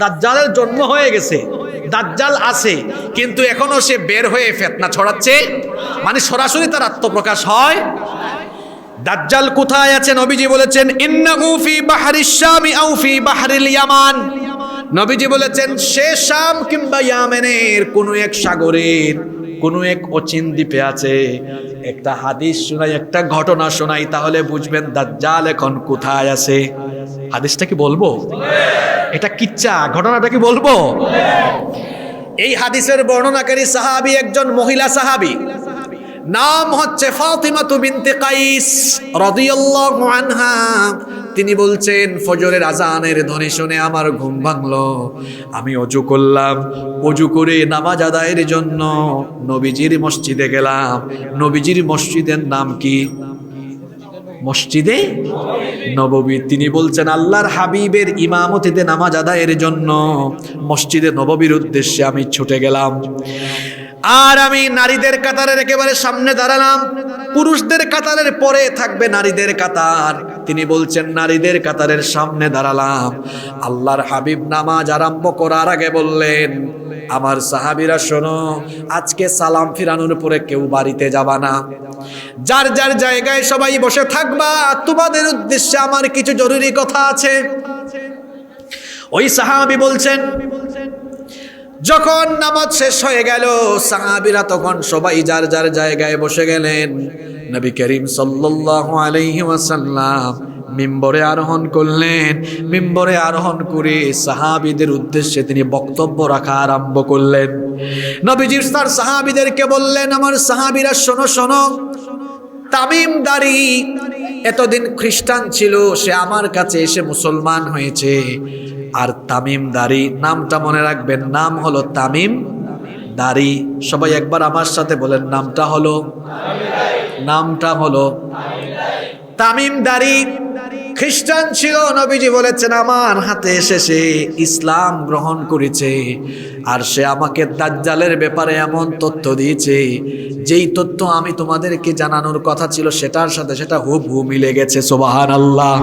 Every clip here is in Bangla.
দাজ্জালের জন্ম হয়ে গেছে। দাজ্জাল আছে, কিন্তু এখনও সে বের হয়ে ফেতনা ছড়াচ্ছে। মানে সরাসরি তার আত্মপ্রকাশ হয়। দাজ্জাল কোথায় আছে? নবীজি বলেছেন, ইন্নাহু ফি বাহরিশ শামি আও ফি বাহরিল ইয়ামান। নবীজি বলেছেন, সে শাম কিংবা ইয়ামেনের কোনো এক সাগরের কোনো এক অচিন দ্বীপে আছে। একটা হাদিস শোনাই, একটা ঘটনা শোনাই, তাহলে বুঝবেন দাজ্জাল এখন কোথায় আছে? হাদিসটা কি বলব? এটা কিচ্ছা, ঘটনাটা কি বলব? এই হাদিসের বর্ণনাকারী সাহাবি একজন মহিলা সাহাবি। নাম হচ্ছে ফাতিমাতু বিনতে কাইস তিনি বলছেন, ফজরের আজানের ধ্বনি শুনে আমার ঘুম ভাঙলো। আমি অজু করলাম। অজু করে নামাজ আদায়ের জন্য নবীজির মসজিদে গেলাম। নবীজির মসজিদের নাম কি? মসজিদে নববী। তিনি বলছেন, আল্লাহর হাবিবের ইমামতিতে নামাজ আদায়ের জন্য মসজিদে নববীর উদ্দেশ্যে আমি ছুটে গেলাম। আর আমি নারীদের কাতারের একেবারে সামনে দাঁড়ালাম। পুরুষদের কাতারের পরে থাকবে নারীদের কাতার। তিনি বলছেন, নারীদের কাতারের সামনে দাঁড়ালাম। আল্লাহর হাবিব নামাজ আরম্ভ করার আগে বললেন, আমার সাহাবিরা, শোনো, আজকে সালাম ফিরানোর পরে কেউ বাড়িতে যাবা না। যার যার জায়গায় সবাই বসে থাকবা, তোমাদের উদ্দেশ্যে আমার কিছু জরুরি কথা আছে। ওই সাহাবি বলছেন, যখন নামাজ শেষ হয়ে গেল, সাহাবিরা তখন সবাই যার যার জায়গায় বসে গেলেন। নবী করিম সাল্লাল্লাহু আলাইহি ওয়াসাল্লাম মিম্বরে আরোহণ করলেন। মিম্বরে আরোহণ করে সাহাবিদের উদ্দেশ্যে তিনি বক্তব্য রাখা আরম্ভ করলেন। নবীজি তার সাহাবিদেরকে বললেন, আমার সাহাবিরা, শোনো শোনো। তামিম দাড়ি এতদিন খ্রিস্টান ছিল, সে আমার কাছে এসে মুসলমান হয়েছে। আর তামিম দাড়ি নামটা মনে রাখবেন, নাম হলো তামিম দাড়ি সবাই একবার আমার সাথে বলেন, নামটা হলো নামটা হলো তামিম দাড়ি খ্রিস্টান ছিল, নবীজি বলেছেন, আমার হাতে এসে সে ইসলাম গ্রহণ করেছে, আর সে আমাকে দাজ্জালের ব্যাপারে এমন তথ্য দিয়েছে, যেই তথ্য আমি তোমাদেরকে জানানোর কথা ছিল, সেটার সাথে সেটা হুব হু মিলে গেছে সোবাহান আল্লাহ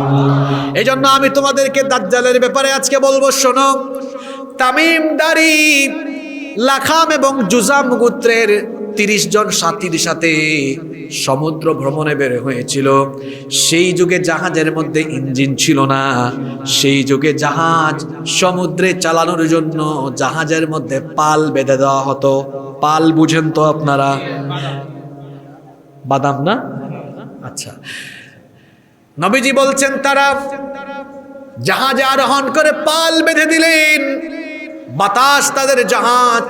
এই জন্য আমি তোমাদেরকে দাজ্জালের ব্যাপারে আজকে বলব, শোনো, তামিম দাড়ি লাখাম এবং জুজাম গোত্রের তিরিশ জন সাথীর সাথে সমুদ্র ভ্রমণে বের হয়েছিল। সেই যুগে জাহাজের মধ্যে ইঞ্জিন ছিল না। সেই যুগে জাহাজ সমুদ্রে চালানোর জন্য জাহাজের মধ্যে পাল বেঁধে দেওয়া হতো। পাল বুঝেন তো আপনারা? বাদাম না? আচ্ছা। নবীজি বলছেন, তারা জাহাজে আরোহণ করে পাল বেঁধে দিলেন। বাতাস তাদের জাহাজ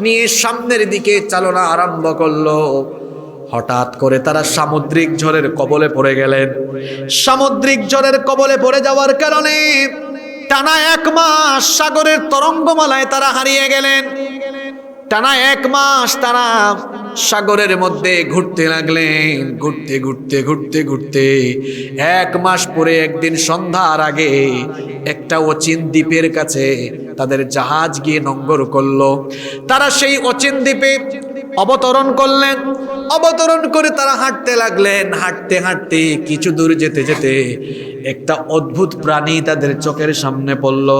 নিয়ে সামনের দিকে চালনা আরম্ভ করল। হঠাৎ করে তারা সামুদ্রিক ঝড়ের কবলে পড়ে গেলেন। সামুদ্রিক ঝড়ের কবলে পড়ে যাওয়ার কারণে টানা এক মাস সাগরের তরঙ্গমালায় তারা হারিয়ে গেলেন। টানা এক মাস তারা সাগরের মধ্যে ঘুরতে লাগলেন। ঘুরতে ঘুরতে ঘুরতে ঘুরতে এক মাস পরে একদিন সন্ধ্যার আগে একটা অচিন দ্বীপের কাছে তাদের জাহাজ গিয়ে নঙ্গর করল। তারা সেই অচিন দ্বীপে অবতরণ করলেন। অবতরণ করে তারা হাঁটতে লাগলেন। হাঁটতে হাঁটতে কিছু দূর যেতে যেতে একটা অদ্ভুত প্রাণী তাদের চোখের সামনে পড়ল।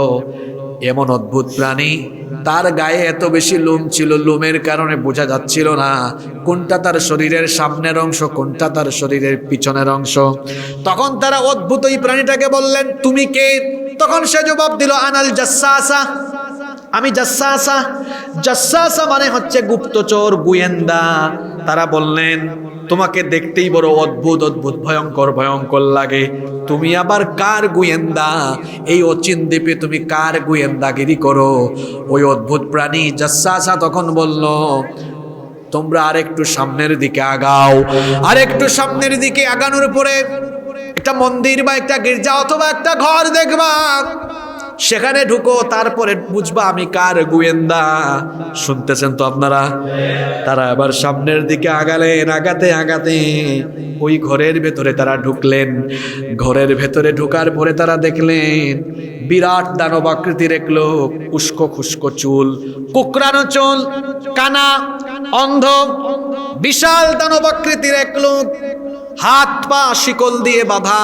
এমন অদ্ভুত প্রাণী, তার গায়ে এত বেশি লোম ছিল, লোমের কারণে বোঝা যাচ্ছিল না কোনটা তার শরীরের সামনের অংশ, কোনটা তার শরীরের পিছনের অংশ। তখন তারা অদ্ভুত এই প্রাণীটাকে বললেন, তুমি কে? তখন সে জবাব দিল, আনাল জাসাসা। আমি জাসাসা। জাসাসা মানে হচ্ছে গুপ্তচর, গুয়েন্দা। তারা বললেন, তোমাকে দেখতেই বড় অদ্ভুত অদ্ভুত, ভয়ঙ্কর ভয়ঙ্কর লাগে। তুমি আবার কার গুয়েন্দা? এই অচিন দ্বীপে তুমি কার গুয়েন্দাগিরি করো? ওই অদ্ভুত প্রাণী জাসাসা তখন বলল, তোমরা আরেকটু সামনের দিকে আগাও। আরেকটু সামনের দিকে আগানোর পরে একটা মন্দির বা একটা গির্জা অথবা একটা ঘর দেখবা। সেখানে ঢুকো, তারপরে বুঝবা আমি কার গোয়েন্দা। শুনতেছেন তো আপনারা? তারা এবার সামনের দিকে আগালেন, আগাতে আগাতে। ওই ঘরের ভেতরে তারা ঢুকলেন। ঘরের ভেতরে ঢুকার পরে তারা দেখলেন, বিরাট দানব আকৃতির এক লোক, উস্কো খুস্কো চুল কুকরানো চুল, কানা, অন্ধ, বিশাল দানব আকৃতির এক লোক, হাত পা শিকল দিয়ে বাঁধা।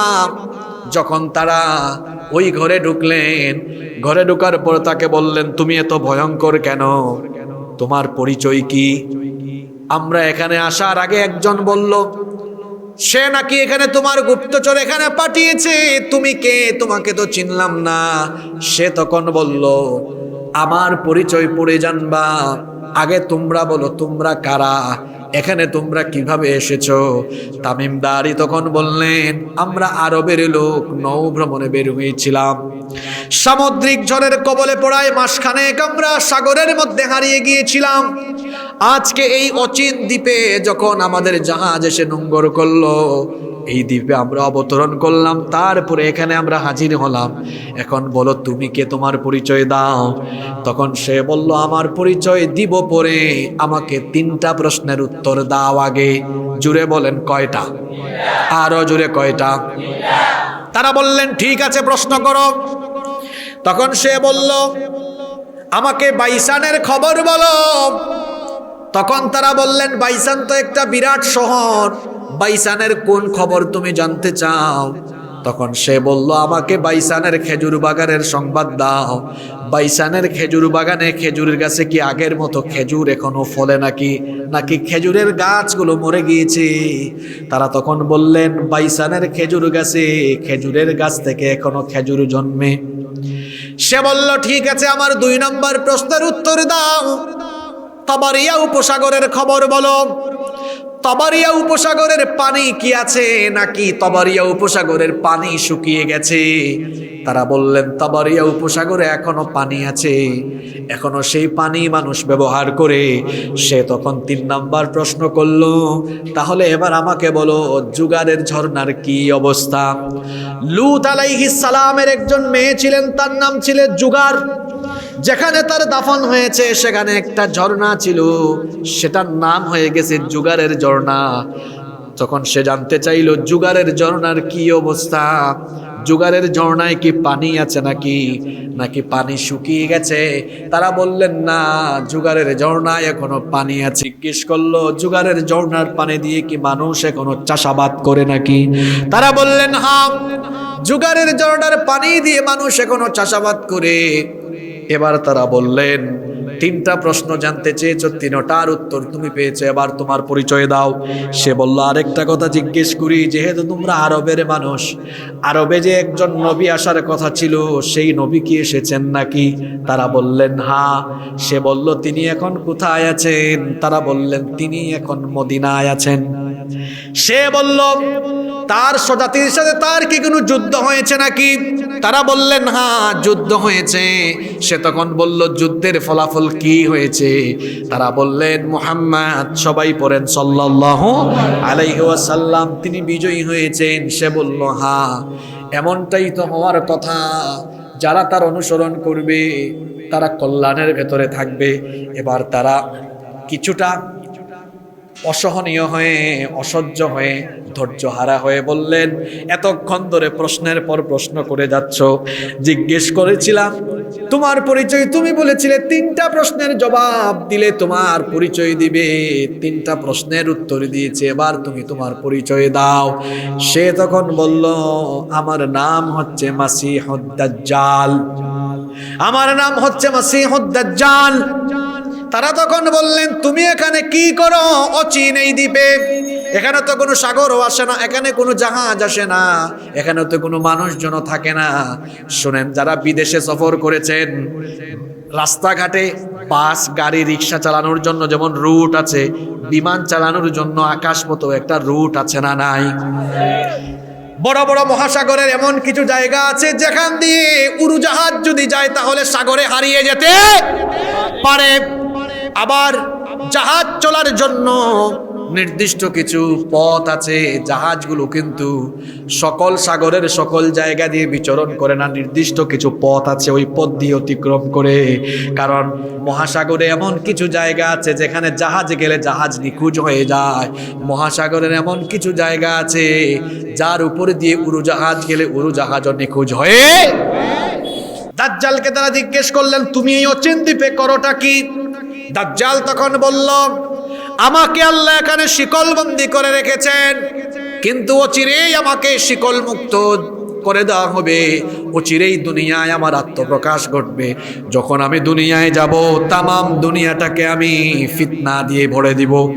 যখন তারা ওই ঘরে ঢুকলেন, ঘরে ঢুকার পর তাকে বললেন, তুমি এত ভয়ঙ্কর কেন? তোমার পরিচয় কি? আমরা এখানে আসার আগে একজন বলল, সে নাকি এখানে তোমার গুপ্তচর এখানে পাঠিয়েছে, তুমি কে? তোমাকে তো চিনলাম না সে তখন বলল, আমার পরিচয় পড়ে জানবা। আগে তোমরা বলো, তোমরা কারা? এখানে তোমরা কীভাবে এসেছ? তামিমদারি তখন বললেন, আমরা আরবের লোক, নৌ ভ্রমণে বের হয়েছিলাম সামুদ্রিক ঝড়ের কবলে পড়ায় মাসখানেক আমরা সাগরের মধ্যে হারিয়ে গিয়েছিলাম। আজকে এই অচিন দ্বীপে যখন আমাদের জাহাজ এসে নোঙ্গর করল, এই দ্বীপে আমরা অবতরণ করলাম, তারপরে এখানে আমরা হাজির হলাম। এখন বলো, তুমি কে তোমার পরিচয় দাও? তখন সে বলল, আমার পরিচয় দিব পরে আমাকে তিনটা প্রশ্নের উত্তর দাও আগে। জুড়ে বলেন কয়টা? আরও জুড়ে কয়টা? তারা বললেন, ঠিক আছে, প্রশ্ন করো। তখন সে বলল, আমাকে বাইসানের খবর বলো। তখন তারা বললেন, বাইসান তো একটা বিরাট শহর। বাইসানের কোন খবর তুমি জানতে চাও? তখন সে বলল, আমাকে বাইসানের খেজুর বাগানের সংবাদ দাও। বাইসানের খেজুর বাগানে খেজুরের গাছে কি আগের মতো খেজুর এখনও ফলে নাকি? নাকি খেজুরের গাছগুলো মরে গিয়েছে? তারা তখন বললেন, বাইসানের খেজুর গাছে খেজুরের গাছ থেকে এখনও খেজুর জন্মে। সে বলল, ঠিক আছে, আমার দুই নম্বর প্রশ্নের উত্তর দাও। তবারিয়া উপসাগরের খবর বলো। তবারিয়া উপসাগরের পানি কি আছে নাকি তবারিয়া উপসাগরের পানি শুকিয়ে গেছে? তারা বললেন, তবারিয়া উপসাগরে এখনও পানি আছে। এখনও সেই পানি মানুষ ব্যবহার করে। সে তখন তিন নাম্বার প্রশ্ন করল, তাহলে এবার আমাকে বলো জুগারের ঝর্ণার কি অবস্থা? লুত আলাইহিস সালামের একজন মেয়ে ছিলেন, তার নাম ছিলেন জুগার যেখানে তার দাফন হয়েছে, সেখানে একটা ঝর্ণা ছিল। সেটার নাম হয়ে গেছে জুগারের ঝর্ণা। তখন সে জানতে চাইল, জুগারের ঝর্ণার কি অবস্থা? জুগারের ঝর্ণায় কি পানি আছে নাকি? নাকি পানি শুকিয়ে গেছে? তারা বললেন, না, জুগারের ঝর্ণায় এখনও পানি আছে। জিজ্ঞেস করল, জুগারের ঝর্ণার পানি দিয়ে কি মানুষ এখনও চাষাবাদ করে নাকি? তারা বললেন হ্যাঁ জুগারের ঝর্ণার পানি দিয়ে মানুষ এখনও চাষাবাদ করে। এবার তারা বললেন, তিনটা প্রশ্ন জানতে চেয়েছ, তিনটার উত্তর তুমি পেয়েছ, এবার তোমার পরিচয় দাও। সে বলল, আরেকটা কথা জিজ্ঞেস করি, যেহেতু তোমরা আরবের মানুষ, আরবে যে একজন নবী আসার কথা ছিল, সেই নবী কি এসেছেন নাকি? তারা বললেন, হা। সে বলল, তিনি এখন কোথায় আছেন? তারা বললেন, তিনি এখন মদিনায় আছেন। সে বলল, তার স্বজাতির সাথে তার কি কোনো যুদ্ধ হয়েছে নাকি? তারা বললেন হ্যাঁ যুদ্ধ হয়েছে। সে তখন বলল, যুদ্ধের ফলাফল কি হয়েছে? তারা বললেন, মোহাম্মদ, সবাই পড়েন সাল্লাল্লাহু আলাইহি ওয়াসাল্লাম, তিনি বিজয়ী হয়েছেন। সে বলল হ্যাঁ এমনটাই তো হওয়ার কথা। যারা তার অনুসরণ করবে, তারা কল্যাণের ভেতরে থাকবে। এবার তারা কিছুটা অসহনীয় হয়ে, অসহ্য হয়ে ধৈর্য হারা হয়ে বললেন, এতক্ষণ ধরে প্রশ্নের পর প্রশ্ন করে যাচ্ছ। জিজ্ঞেস করেছিলাম, তোমার পরিচয় তুমি বলেছিলে, তিনটা প্রশ্নের জবাব দিলে তোমার পরিচয় দিবে। তিনটা প্রশ্নের উত্তর দিয়েছে, এবার তুমি তোমার পরিচয় দাও। সে তখন বলল, আমার নাম হচ্ছে মাসিহুদ্দাজ্জাল। আমার নাম হচ্ছে মাসিহুদ্দাজ্জাল। তারা তখন বললেন, তুমি এখানে কি করো? অচিন এই দ্বীপে। এখানে তো কোনো সাগরও আসে না, এখানে কোনো জাহাজ আসে না, এখানে তো কোনো মানুষজন থাকে না। শোনেন, যারা বিদেশে সফর করেছেন, রাস্তাঘাটে বাস, গাড়ি, রিক্সা চালানোর জন্য যেমন রুট আছে, বিমান চালানোর জন্য আকাশপথ একটা রুট আছে না নাই? বড় বড় মহাসাগরের এমন কিছু জায়গা আছে, যেখান দিয়ে উড়োজাহাজ যদি যায় তাহলে সাগরে হারিয়ে যেতে পারে। আবার জাহাজ চলার জন্য নির্দিষ্ট কিছু পথ আছে। জাহাজগুলো কিন্তু সকল সাগরের সকল জায়গা দিয়ে বিচরণ করে না। নির্দিষ্ট কিছু পথ আছে ওই পথ দিয়ে অতিক্রম করে। কারণ মহাসাগরে এমন কিছু জায়গা আছে যেখানে জাহাজ গেলে জাহাজ নিখোঁজ হয়ে যায়। মহাসাগরের এমন কিছু জায়গা আছে যার উপরে দিয়ে উড়োজাহাজ গেলে উড়োজাহাজও নিখোঁজ হয়ে দাজ্জালকে তারা জিজ্ঞেস করলেন, তুমি এই অচিন দ্বীপে করোটা কি? দাজ্জাল তখন বলল, আমাকে আল্লাহ এখানে শিকলবন্দি করে রেখেছেন। কিন্তু অচিরেই আমাকে শিকল মুক্ত করে দেওয়া হবে। ও চিরেই দুনিয়ায় আমার আত্মপ্রকাশ ঘটবে। যখন আমি দুনিয়ায় যাব, তামাম দুনিয়াটাকে আমি ফিতনা দিয়ে ভরে দিব।